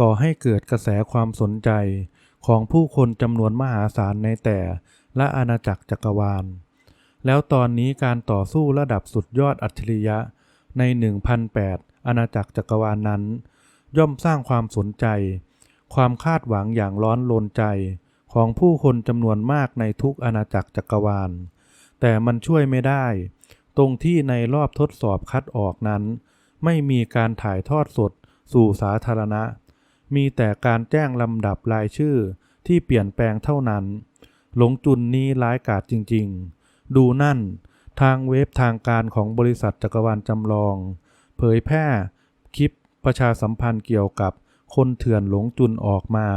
ก่อให้เกิดกระแสความสนใจของผู้คนจำนวนมหาศาลในแต่ละอาณาจักรจักรวาล แล้วตอนนี้การต่อสู้ระดับสุดยอดอัจฉริยะใน 1,008 อาณาจักรจักรวาลนนั้น ย่อมสร้างความสนใจ ความคาดหวังอย่างร้อนรนใจของผู้คนจำนวนมากในทุกอาณาจักรจักรวาล แต่มันช่วยไม่ได้ ตรงที่ในรอบทดสอบคัดออกนั้น ไม่มีการถ่ายทอดสดสู่สาธารณะ มีแต่การแจ้งลำดับรายชื่อที่เปลี่ยนแปลงเท่านั้น หลงจุนนี้ร้ายกาจจริงๆ ดูนั่น ทางเว็บทางการของบริษัทจักรวาลจำลอง เผยแพร่คลิปประชาสัมพันธ์เกี่ยวกับคนเถื่อนหลงจุนออกมา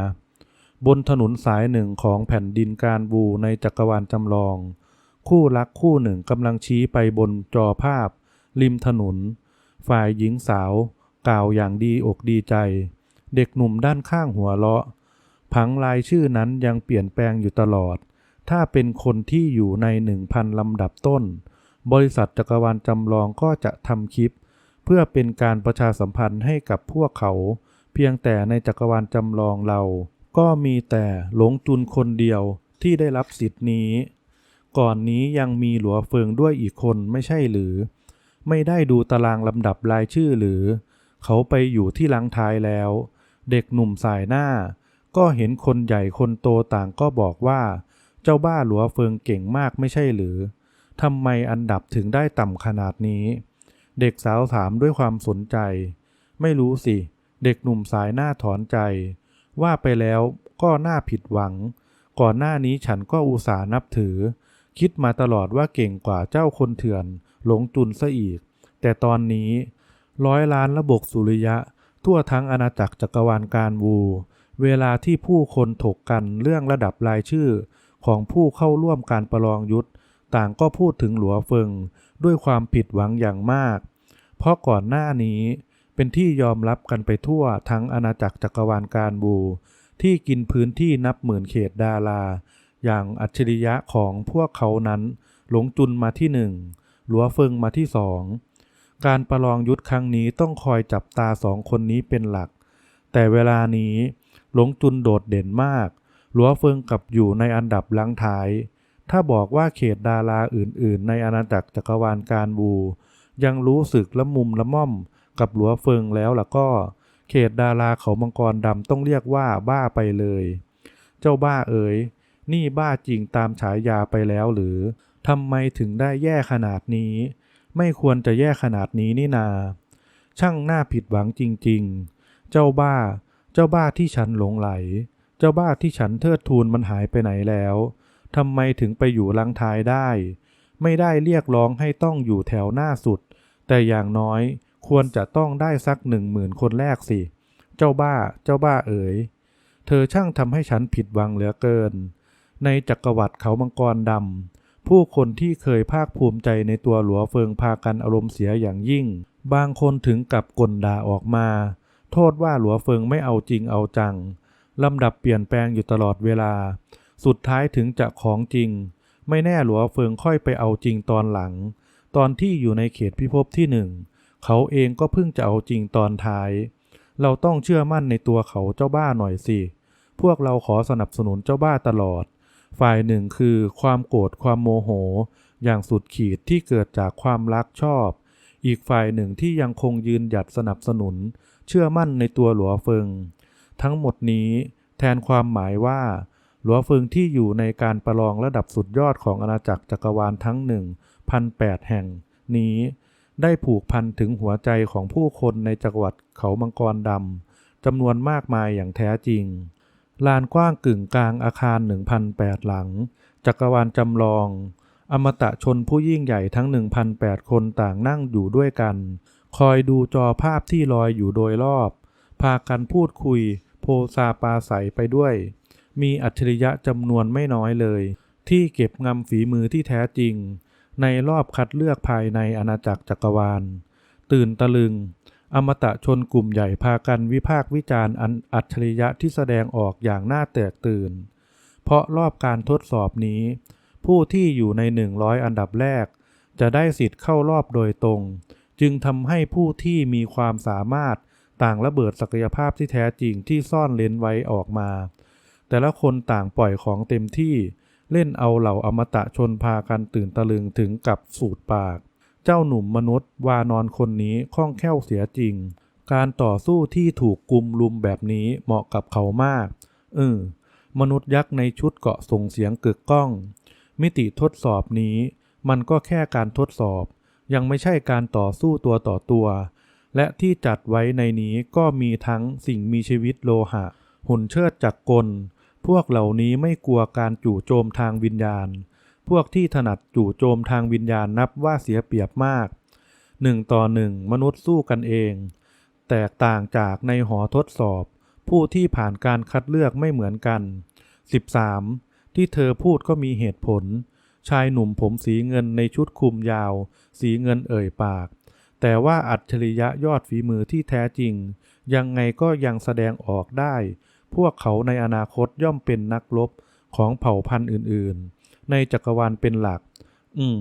บนถนนสายหนึ่งของแผ่นดินการบูในจักรวาลจำลอง คู่รักคู่หนึ่งกำลังชี้ไปบนจอภาพ ริมถนน ฝ่ายหญิงสาว กล่าวอย่างดีอกดีใจ เด็กหนุ่มด้านข้างหัวเราะ ผังรายชื่อนั้นยังเปลี่ยนแปลงอยู่ตลอด ถ้าเป็นคนที่อยู่ในหนึ่งพันลำดับต้น บริษัทจักรวาลจำลองก็จะทำคลิป เพื่อเป็นการประชาสัมพันธ์ให้กับพวกเขา เพียงแต่ในจักรวาลจำลองเรา ก็มีแต่หลงจุนคนเดียวที่ได้รับสิทธิ์นี้ ก่อนนี้ยังมีหลัวเฟิงด้วยอีกคนไม่ใช่หรือ ไม่ได้ดูตารางลำดับรายชื่อหรือ เขาไปอยู่ที่ลังท้ายแล้ว เด็กหนุ่มสายหน้า ก็เห็นคนใหญ่คนโตต่างก็บอกว่า เจ้าบ้าหลัวเฟิงเก่งมากไม่ใช่หรือทำไมอันดับถึงได้ต่ำขนาดนี้ เด็กสาวถามด้วยความสนใจ ไม่รู้สิ เด็กหนุ่มสายหน้าถอนใจ ว่าไปแล้วก็น่าผิดหวัง ก่อนหน้านี้ฉันก็อุตส่าห์นับถือ คิดมาตลอดว่าเก่งกว่าเจ้าคนเถื่อน หลงจุนซะอีก แต่ตอนนี้ ร้อยล้านระบบสุริยะ ทั่วทั้งอาณาจักรจักรวาลการวู เวลาที่ผู้คนถกกันเรื่องระดับรายชื่อ ของผู้เข้าร่วมการประลองยุทธต่างก็พูดถึงหลัวเฟิงด้วยความผิดหวังอย่างมาก เพราะก่อนหน้านี้เป็นที่ยอมรับกันไปทั่วทั้งอาณาจักรจักรวาลการบู ที่กินพื้นที่นับหมื่นเขตดารา อย่างอัจฉริยะของพวกเขานั้น หลงจุนมาที่หนึ่งหลัวเฟิงมาที่สอง การประลองยุทธครั้งนี้ต้องคอยจับตาสองคนนี้เป็นหลัก แต่เวลานี้ หลงจุนโดดเด่นมากหลัวเฟิงกับอยู่ในอันดับลังท้าย ถ้าบอกว่าเขตดาราอื่นๆ ในอาณาจักรจักรวาลการบู ยังรู้สึกละมุมละม่อมกับหลัวเฟิงแล้วล่ะก็ เขตดาราเขามังกรดำต้องเรียกว่าบ้าไปเลย เจ้าบ้าเอ๋ยนี่บ้าจริงตามฉายาไปแล้วหรือทำไมถึงได้แย่ขนาดนี้ ไม่ควรจะแย่ขนาดนี้นี่นา ช่างน่าผิดหวังจริงๆ เจ้าบ้า เจ้าบ้าที่ฉันหลงไหล เจ้าบ้าที่ฉันเทิดทูนมันหายไปไหนแล้วทำไมถึงไปอยู่ลังท้ายได้ ไม่ได้เรียกร้องให้ต้องอยู่แถวหน้าสุด แต่อย่างน้อยควรจะต้องได้สักหนึ่งหมื่นคนแรกสิ เจ้าบ้า เจ้าบ้าเอ๋ย เธอช่างทำให้ฉันผิดหวังเหลือเกิน ในจักรวรรดิเขามังกรดำ ผู้คนที่เคยภาคภูมิใจในตัวหลัวเฟิงพากันอารมณ์เสียอย่างยิ่ง บางคนถึงกับกลด่าออกมา โทษว่าหลัวเฟิงไม่เอาจริงเอาจัง ลำดับเปลี่ยนแปลงอยู่ตลอดเวลา สุดท้ายถึงจะของจริง ไม่แน่หลัวเฟิงค่อยไปเอาจริงตอนหลัง ตอนที่อยู่ในเขตพิภพที่หนึ่ง เขาเองก็เพิ่งจะเอาจริงตอนท้าย เราต้องเชื่อมั่นในตัวเขาเจ้าบ้าหน่อยสิ พวกเราขอสนับสนุนเจ้าบ้าตลอด ฝ่ายหนึ่งคือความโกรธความโมโห อย่างสุดขีดที่เกิดจากความรักชอบ อีกฝ่ายหนึ่งที่ยังคงยืนหยัดสนับสนุน เชื่อมั่นในตัวหลัวเฟิง ทั้งหมดนี้แทนความหมายว่า หลัวเฟิงที่อยู่ในการประลองระดับสุดยอดของอาณาจักรจักรวาลทั้งหนึ่งพันแปดแห่ง นี้ได้ผูกพันถึงหัวใจของผู้คนในจักรวรรดิเขามังกรดำจำนวนมากมายอย่างแท้จริง ลานกว้างกึ่งกลางอาคาร 1,008 หลัง จักรวาลจำลอง อมตะชนผู้ยิ่งใหญ่ทั้ง 1,008 คนต่างนั่งอยู่ด้วยกัน คอยดูจอภาพที่ลอยอยู่โดยรอบ พากันพูดคุย โพซาปาใสไปด้วย มีอัจฉริยะจำนวนไม่น้อยเลย ที่เก็บงำฝีมือที่แท้จริง ในรอบคัดเลือกภายในอาณาจักรจักรวาล ตื่นตะลึง อมตะชนกลุ่มใหญ่พากันวิพากษ์วิจารณ์อันอัจฉริยะที่แสดงออกอย่างน่าแตกตื่น เพราะรอบการทดสอบนี้ ผู้ที่อยู่ใน 100 อันดับแรก จะได้สิทธิ์เข้ารอบโดยตรง จึงทำให้ผู้ที่มีความสามารถต่างระเบิดศักยภาพที่แท้จริงที่ซ่อนเลนไว้ออกมา แต่ละคนต่างปล่อยของเต็มที่ เล่นเอาเหล่าอมตะชนพากันตื่นตะลึงถึงกับสูดปาก เจ้าหนุ่มมนุษย์วานอนคนนี้คล่องแคล่วเสียจริง การต่อสู้ที่ถูกกลุมลุมแบบนี้เหมาะกับเขามาก เออ มนุษย์ยักษ์ในชุดเกาะส่งเสียงกึกก้อง มิติทดสอบนี้ มันก็แค่การทดสอบ ยังไม่ใช่การต่อสู้ตัวต่อตัว และที่จัดไว้ในนี้ก็มีทั้งสิ่งมีชีวิตโลหะ หุ่นเชิดจักรกล พวกเหล่านี้ไม่กลัวการจู่โจมทางวิญญาณ พวกที่ถนัดจู่โจมทางวิญญาณนับว่าเสียเปรียบมากหนึ่งต่อหนึ่งมนุษย์สู้กันเอง แตกต่างจากในหอทดสอบ ผู้ที่ผ่านการคัดเลือกไม่เหมือนกัน 13. ที่เธอพูดก็มีเหตุผล ชายหนุ่มผมสีเงินในชุดคลุมยาว สีเงินเอ่ยปาก แต่ว่าอัจฉริยะยอดฝีมือที่แท้จริง ยังไงก็ยังแสดงออกได้ พวกเขาในอนาคตย่อมเป็นนักรบของเผ่าพันธุ์อื่นๆ ในจักรวาลเป็นหลัก อืม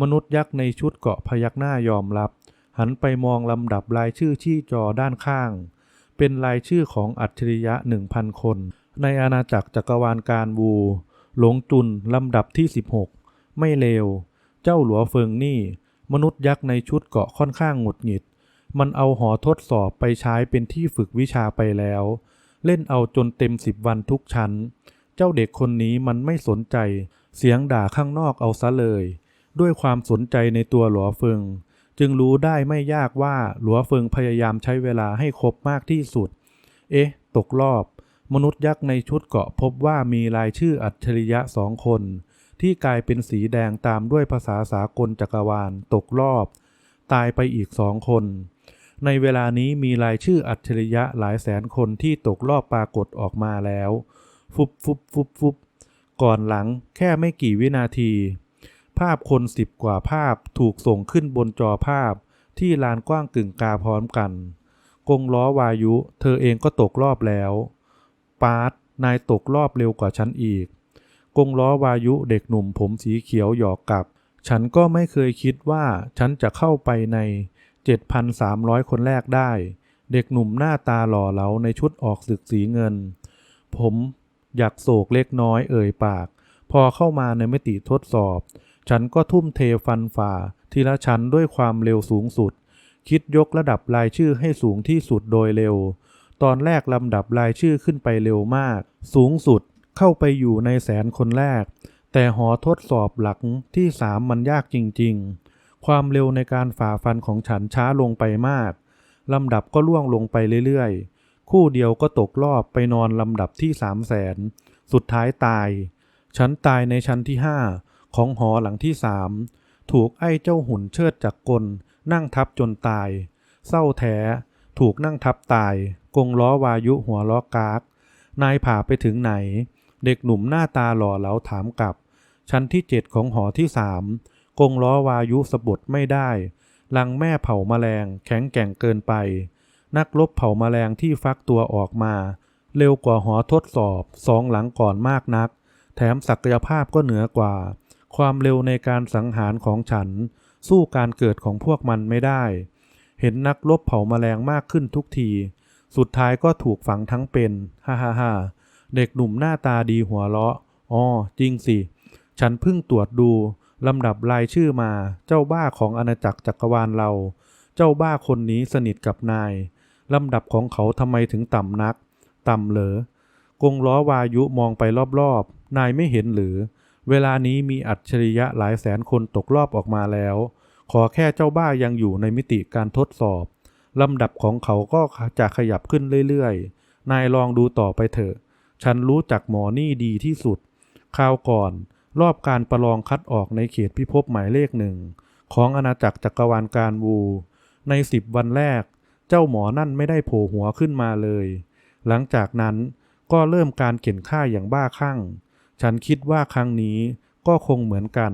มนุษย์ยักษ์ในชุดเกาะพยักหน้ายอมรับ หันไปมองลำดับรายชื่อที่จอด้านข้าง เป็นรายชื่อของอัจฉริยะ1,000คน ในอาณาจักรจักรวาลการวูหลงจุนลำดับที่ 16 ไม่เลว เจ้าหลัวเฟิงนี่ มนุษย์ยักษ์ในชุดเกาะค่อนข้างหงุดหงิด มันเอาหอทดสอบไปใช้เป็นที่ฝึกวิชาไปแล้ว เล่นเอาจนเต็มสิบวันทุกชั้น เจ้าเด็กคนนี้มันไม่สนใจ เสียงด่าข้างนอกเอาซะเลย ด้วยความสนใจในตัวหลัวเฟิง จึงรู้ได้ไม่ยากว่าหลัวเฟิงพยายามใช้เวลาให้ครบมากที่สุด เอ๊ะ ตกรอบ มนุษย์ยักษ์ในชุดเกาะพบว่ามีรายชื่ออัจฉริยะสองคน ที่กลายเป็นสีแดงตามด้วยภาษาสากลจักรวาล ตกรอบ ตายไปอีกสองคน ในเวลานี้มีรายชื่ออัจฉริยะหลายแสนคนที่ตกรอบปรากฏออกมาแล้ว ฟุบฟุบฟุบฟุบ ก่อนหลังแค่ไม่กี่วินาที ภาพคนสิบกว่าภาพถูกส่งขึ้นบนจอภาพที่ลานกว้างกึ่งกาพร้อมกัน กงล้อวายุ เธอเองก็ตกรอบแล้ว ปาร์ตนายตกรอบเร็วกว่าฉันอีก กงล้อวายุเด็กหนุ่มผมสีเขียวหยอกกลับ ฉันก็ไม่เคยคิดว่าฉันจะเข้าไปใน 7,300 คนแรกได้ เด็กหนุ่มหน้าตาหล่อเหลาในชุดออกศึกสีเงิน ผม อยากโศกเล็กน้อยเอ่ยปาก พอเข้ามาในมิติทดสอบ ฉันก็ทุ่มเทฟันฝ่า ทีละชั้นด้วยความเร็วสูงสุด คิดยกระดับรายชื่อให้สูงที่สุดโดยเร็ว ตอนแรกลำดับรายชื่อขึ้นไปเร็วมาก สูงสุดเข้าไปอยู่ในแสนคนแรก แต่หอทดสอบหลักที่สามมันยากจริง ๆ ความเร็วในการฝ่าฟันของฉันช้าลงไปมากลำดับก็ล่วงลงไปเรื่อยๆ คู่เดียวก็ตกรอบไปนอนลำดับที่สามแสนสุดท้ายตาย ฉันตายในชั้นที่ห้าของหอหลังที่สามถูกไอ้เจ้าหุ่นเชิดจากกล นั่งทับจนตาย เศร้าแท้ถูกนั่งทับตาย กงล้อวายุหัวล้อกาก นายผ่าไปถึงไหน เด็กหนุ่มหน้าตาหล่อเหลาถามกลับ ชั้นที่เจ็ดของหอที่สามกงล้อวายุสะบดไม่ได้ ลังแม่เผาแมลงแข็งแกร่งเกินไป นักลบเผ่าแมลงที่ฟักตัวออกมา เร็วกว่าหอทดสอบสองหลังก่อนมากนัก แถมศักยภาพก็เหนือกว่า ความเร็วในการสังหารของฉัน สู้การเกิดของพวกมันไม่ได้ เห็นนักลบเผ่าแมลงมากขึ้นทุกที สุดท้ายก็ถูกฝังทั้งเป็น ฮ่าฮ่าฮ่าเด็กหนุ่มหน้าตาดีหัวเราะอ๋อจริงสิ ฉันเพิ่งตรวจดูลำดับรายชื่อมา เจ้าบ้าของอาณาจักรจักรวาลเรา เจ้าบ้าคนนี้สนิทกับนาย ลำดับของเขาทำไมถึงต่ำนัก ต่ำเหรอกงล้อวายุมองไปรอบๆ นายไม่เห็นหรือ เวลานี้มีอัจฉริยะหลายแสนคนตกรอบออกมาแล้ว ขอแค่เจ้าบ้ายังอยู่ในมิติการทดสอบ ลำดับของเขาก็จะขยับขึ้นเรื่อยๆ นายลองดูต่อไปเถอะ ฉันรู้จักหมอนี่ดีที่สุด คราวก่อน รอบการประลองคัดออกในเขตพิภพหมายเลขหนึ่งของอาณาจักรจักรวาลการวู ในสิบวันแรก เจ้าหมอนั่นไม่ได้โผล่หัวขึ้นมาเลย หลังจากนั้นก็เริ่มการเข็นฆ่าอย่างบ้าคลั่ง ฉันคิดว่าครั้งนี้ก็คงเหมือนกัน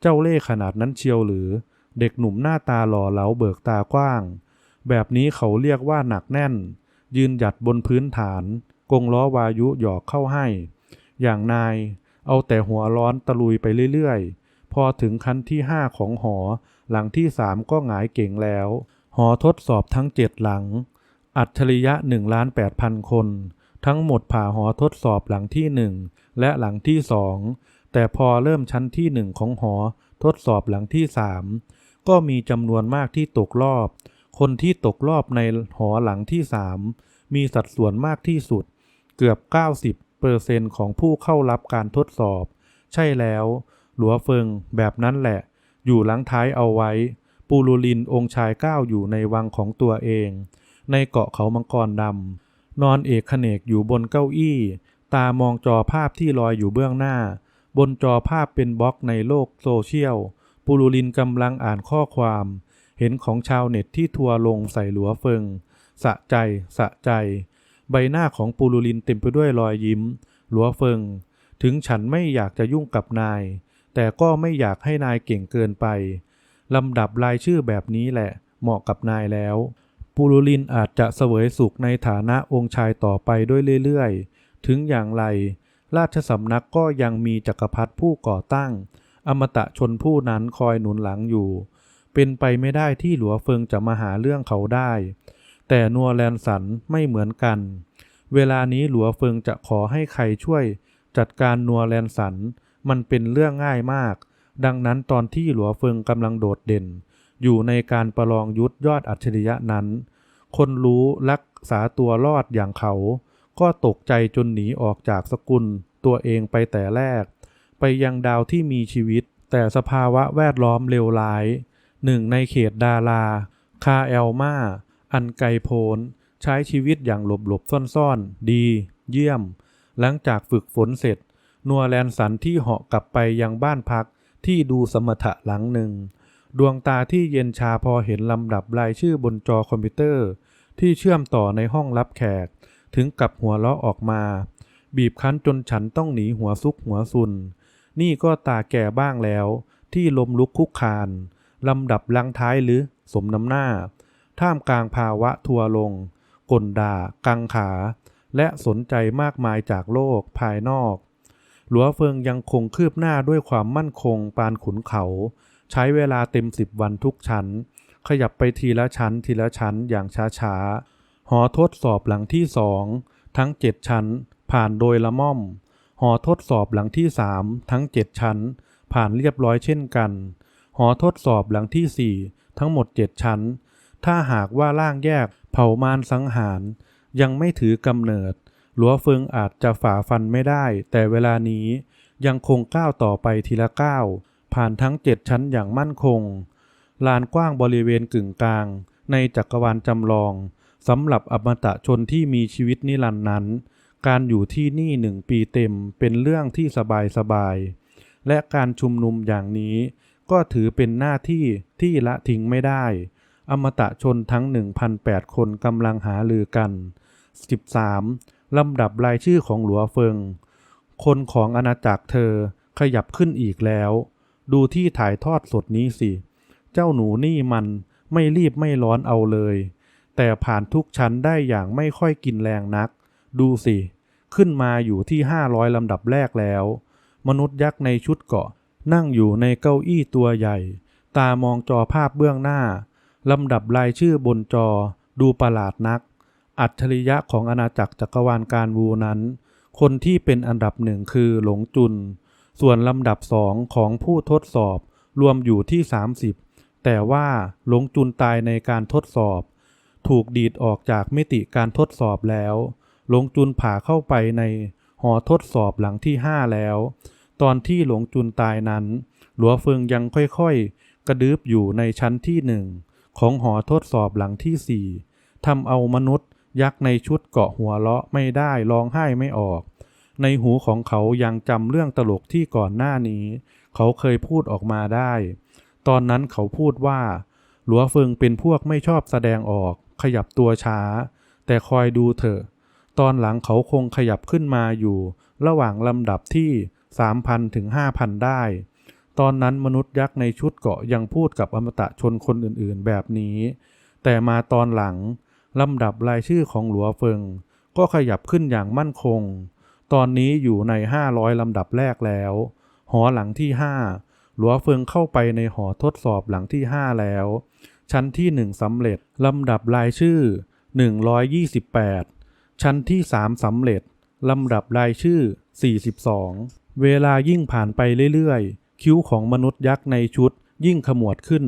เจ้าเล่ห์ขนาดนั้นเชียวหรือ เด็กหนุ่มหน้าตาหล่อเหลาเบิกตากว้าง แบบนี้เขาเรียกว่าหนักแน่น ยืนหยัดบนพื้นฐาน กงล้อวายุหยอกเข้าให้ อย่างนาย เอาแต่หัวร้อนตะลุยไปเรื่อยๆ พอถึงคันที่ห้าของหอ หลังที่สามก็หงายเก่งแล้ว หอทดสอบทั้งเจ็ดหลัง อัจฉริยะหนึ่งล้านแปดพันคน ทั้งหมดผ่าหอทดสอบหลังที่หนึ่งและหลังที่สองแต่พอเริ่มชั้นที่หนึ่งของหอทดสอบหลังที่สามก็มีจำนวนมากที่ตกรอบ คนที่ตกรอบในหอหลังที่สามมีสัดส่วนมากที่สุด เกือบ 90เปอร์เซนของผู้เข้ารับการทดสอบ ใช่แล้ว หลัวเฟิงแบบนั้นแหละ อยู่หลังท้ายเอาไว้ ปูรูลินองค์ชายก้าวอยู่ในวังของตัวเอง ในเกาะเขามังกรดำนอนเอกขเนกอยู่บนเก้าอี้ ตามองจอภาพที่ลอยอยู่เบื้องหน้า บนจอภาพเป็นบล็อกในโลกโซเชียลปูรูลินกำลังอ่านข้อความ เห็นของชาวเน็ตที่ทัวลงใส่หลัวเฟิง สะใจ สะใจ ใบหน้าของปูรูลินเต็มไปด้วยรอยยิ้ม หลัวเฟิง ถึงฉันไม่อยากจะยุ่งกับนาย แต่ก็ไม่อยากให้นายเก่งเกินไป ลำดับรายชื่อแบบนี้แหละ เหมาะกับนายแล้วปูรูลินอาจจะเสวยสุขในฐานะองค์ชายต่อไปด้วยเรื่อยๆ ถึงอย่างไร ราชสำนักก็ยังมีจักรพรรดิผู้ก่อตั้ง อมตะชนผู้นั้นคอยหนุนหลังอยู่ เป็นไปไม่ได้ที่หลัวเฟิงจะมาหาเรื่องเขาได้ แต่นัวแลนสันไม่เหมือนกัน เวลานี้หลัวเฟิงจะขอให้ใครช่วย จัดการนัวแลนสันมันเป็นเรื่องง่ายมาก ดังนั้นตอนที่หลัวเฟิงกำลังโดดเด่น อยู่ในการประลองยุทธยอดอัจฉริยะนั้น คนรู้รักษาตัวรอดอย่างเขา ก็ตกใจจนหนีออกจากสกุล ตัวเองไปแต่แรก ไปยังดาวที่มีชีวิต แต่สภาวะแวดล้อมเลวร้ายหนึ่งในเขตดารา คาเอลมา อันไกลโพ้นใช้ชีวิตอย่างหลบหลบซ่อนซ่อนๆ ดี เยี่ยม หลังจากฝึกฝนเสร็จ นัวแลนสันที่เหาะกลับไปยังบ้านพัก ที่ดูสมถะหลังหนึ่ง ดวงตาที่เย็นชาพอเห็นลำดับรายชื่อบนจอคอมพิวเตอร์ ที่เชื่อมต่อในห้องรับแขก ถึงกับหัวเราะออกมา บีบคั้นจนฉันต้องหนีหัวซุกหัวซุน นี่ก็ตาแก่บ้างแล้ว ที่ลมลุกคุกคานลำดับลังท้ายหรือสมน้ำหน้า ท่ามกลางภาวะทัวลงกลด่า กังขา และสนใจมากมายจากโลกภายนอก หลัวเฟิงยังคงคืบหน้าด้วยความมั่นคงปานขุนเขา ใช้เวลาเต็มสิบวันทุกชั้น ขยับไปทีละชั้นทีละชั้นอย่างช้าๆ หอทดสอบหลังที่สองทั้งเจ็ดชั้น ผ่านโดยละม่อม หอทดสอบหลังที่สามทั้งเจ็ดชั้น ผ่านเรียบร้อยเช่นกัน หอทดสอบหลังที่สี่ทั้งหมดเจ็ดชั้น ถ้าหากว่าร่างแยกเผ่ามารสังหาร ยังไม่ถือกำเนิด หลัวเฟิงอาจจะฝ่าฟันไม่ได้ แต่เวลานี้ยังคงก้าวต่อไปทีละก้าวผ่านทั้งเจ็ดชั้นอย่างมั่นคง ลานกว้างบริเวณกึ่งกลาง ในจักรวาลจำลองสำหรับอมตะชนที่มีชีวิตนิรันดร์นั้น การอยู่ที่นี่หนึ่งปีเต็มเป็นเรื่องที่สบายสบาย และการชุมนุมอย่างนี้ ก็ถือเป็นหน้าที่ที่ละทิ้งไม่ได้ อมตะชนทั้ง 1,008 คนกำลังหาลือกัน 13. ลำดับรายชื่อของหลัวเฟิง คนของอาณาจักรเธอขยับขึ้นอีกแล้ว ดูที่ถ่ายทอดสดนี้สิ เจ้าหนูนี่มันไม่รีบไม่ร้อนเอาเลย แต่ผ่านทุกชั้นได้อย่างไม่ค่อยกินแรงนัก ดูสิ ขึ้นมาอยู่ที่ 500 ลำดับแรกแล้ว มนุษย์ยักษ์ในชุดเกาะ นั่งอยู่ในเก้าอี้ตัวใหญ่ ตามองจอภาพเบื้องหน้า ลำดับรายชื่อบนจอดูประหลาดนัก อัจฉริยะของอาณาจักรจักรวาลการวูนั้น คนที่เป็นอันดับหนึ่งคือหลงจุน ส่วนลำดับสองของผู้ทดสอบรวมอยู่ที่ 30 แต่ว่าหลงจุนตายในการทดสอบ ถูกดีดออกจากมิติการทดสอบแล้วหลงจุนผ่าเข้าไปในหอทดสอบหลังที่ 5 แล้ว ตอนที่หลงจุนตายนั้น หลัวเฟิงยังค่อยๆ กระดืบอยู่ในชั้นที่หนึ่งของหอทดสอบหลังที่สี่ทำเอามนุษย์ ยักษ์ในชุดเกาะหัวเราะไม่ได้ร้องไห้ไม่ออก ในหูของเขายังจำเรื่องตลกที่ก่อนหน้านี้ เขาเคยพูดออกมาได้ ตอนนั้นเขาพูดว่า หลัวเฟิงเป็นพวกไม่ชอบแสดงออก ขยับตัวช้า แต่คอยดูเถอะ ตอนหลังเขาคงขยับขึ้นมาอยู่ ระหว่างลำดับที่ 3,000 ถึง 5,000 ได้ ตอนนั้นมนุษย์ยักษ์ในชุดเกาะยังพูดกับอมตะชนคนอื่นๆแบบนี้ แต่มาตอนหลัง ลำดับรายชื่อของหลัวเฟิง ก็ขยับขึ้นอย่างมั่นคง ตอนนี้อยู่ใน 500 ลำดับแรกแล้ว หอหลังที่ 5 หลัวเฟิงเข้าไปในหอทดสอบหลังที่ 5 แล้ว ชั้นที่ 1สำเร็จ ลำดับรายชื่อ 128 ชั้นที่ 3สำเร็จ ลำดับรายชื่อ 42 เวลายิ่งผ่านไปเรื่อยๆ คิ้วของมนุษย์ยักษ์ในชุดยิ่งขมวดขึ้น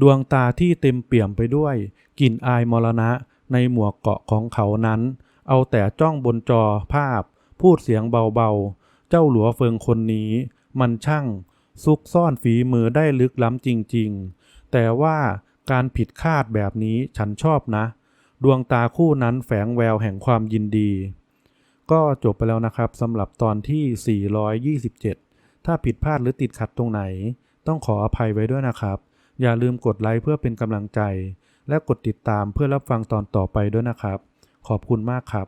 ดวงตาที่เต็มเปี่ยมไปด้วยกลิ่นอายมรณะ ในหมวกเกาะของเขานั้น เอาแต่จ้องบนจอภาพ พูดเสียงเบาๆ เจ้าหลัวเฟิงคนนี้ มันช่าง ซุกซ่อนฝีมือได้ลึกล้ำจริงๆ แต่ว่าการผิดคาดแบบนี้ฉันชอบนะ ดวงตาคู่นั้นแฝงแววแห่งความยินดี ก็จบไปแล้วนะครับสำหรับตอนที่ 427 ถ้าผิดพลาดหรือติดขัดตรงไหน ต้องขออภัยไว้ด้วยนะครับ อย่าลืมกดไลค์เพื่อเป็นกำลังใจ และกดติดตามเพื่อรับฟังตอนต่อไปด้วยนะครับ ขอบคุณมากครับ